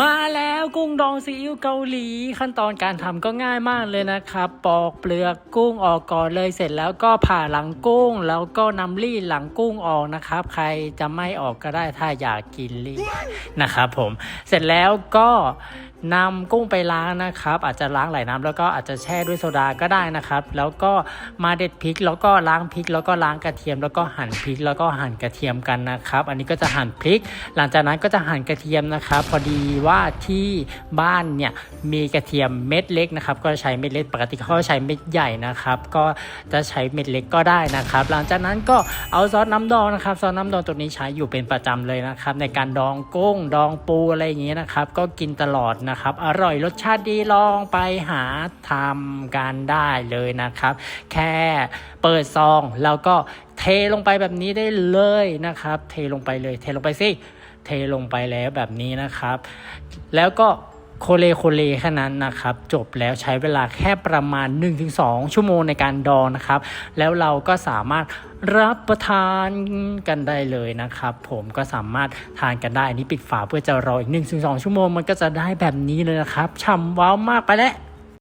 มาแล้วกุ้งดองซีอิ๊วเกาหลี ขั้นตอนการทำก็ง่ายมากเลยนะครับ ปอกเปลือกกุ้งออกก่อนเลยเสร็จแล้วก็ผ่าหลังกุ้ง แล้วก็นำรีดหลังกุ้งออกนะครับ ใครจะไม่ออกก็ได้ถ้าอยากกินรีดนะครับผมเสร็จแล้วก็ นำกุ้งไปล้างนะครับ อาจจะล้างหลายน้ำแล้วก็อาจจะแช่ด้วยโซดาก็ได้นะครับ แล้วก็มาเด็ดพริก แล้วก็ล้างพริก แล้วก็ล้างกระเทียม แล้วก็หั่นพริก แล้วก็หั่นกระเทียมกันนะครับ อันนี้ก็จะหั่นพริก หลังจากนั้นก็จะหั่นกระเทียมนะครับ พอดีว่าที่บ้านเนี่ยมีกระเทียมเม็ดเล็กนะครับ ก็ใช้เม็ดเล็กปกติเขาใช้เม็ดใหญ่นะครับ ก็จะใช้เม็ดเล็กก็ได้นะครับ หลังจากนั้นก็เอาซอสน้ำดองนะครับ ซอสน้ำดองตัวนี้ใช้อยู่เป็นประจำเลยนะครับ ในการดองกุ้งดองปูอะไรอย่างนี้นะครับ ก็กินตลอดนะครับ อร่อยรสชาติดีลองไปหาทำกันได้เลยนะครับ แค่เปิดซองแล้วก็เทลงไปแบบนี้ได้เลยนะครับ เทลงไปเลย เทลงไปสิเทลงไปแล้วแบบนี้นะครับ แล้วก็ โคเลโคเลแค่นั้นนะครับ จบแล้วใช้เวลาแค่ประมาณ 1-2 ชั่วโมงในการดองนะครับ แล้วเราก็สามารถรับประทานกันได้เลยนะครับ ผมก็สามารถทานกันได้อันนี้ปิดฝาเพื่อจะรออีก1-2ชั่วโมงมันก็จะได้แบบนี้เลยนะครับฉ่ำว้าวมากไปแล้ว